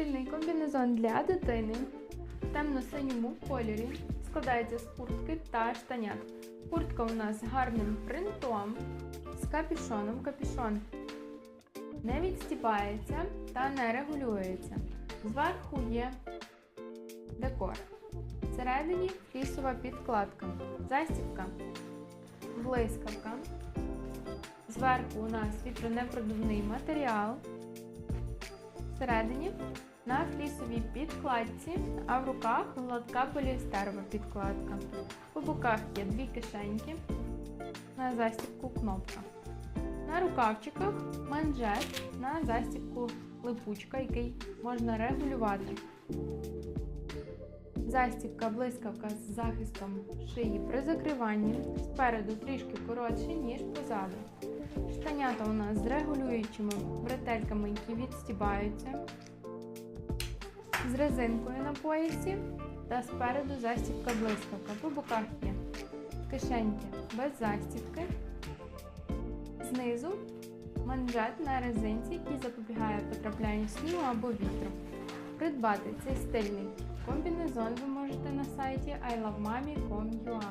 Стильний комбінезон для дитини в темно-синьому кольорі складається з куртки та штанят. Куртка у нас з гарним принтом, з капюшоном. Капюшон не відстіпається та не регулюється. Зверху є декор. Всередині флісова підкладка, застібка, блискавка. Зверху у нас вітронепродувний матеріал. Всередині на флісовій підкладці, а в руках гладка поліестерова підкладка. По боках є дві кишеньки, на застібку кнопка. На рукавчиках манжет на застібку липучка, який можна регулювати. Застібка блискавка з захистом шиї при закриванні. Спереду трішки коротші, ніж позаду. Штанята у нас з регулюючими бретельками, які відстібаються. З резинкою на поясі та спереду застібка блискавка. По боках є кишеньки без застібки. Знизу манжет на резинці, який запобігає потраплянню снігу або вітру. Придбати цей стильний комбінезон ви можете на сайті ilovemami.com.ua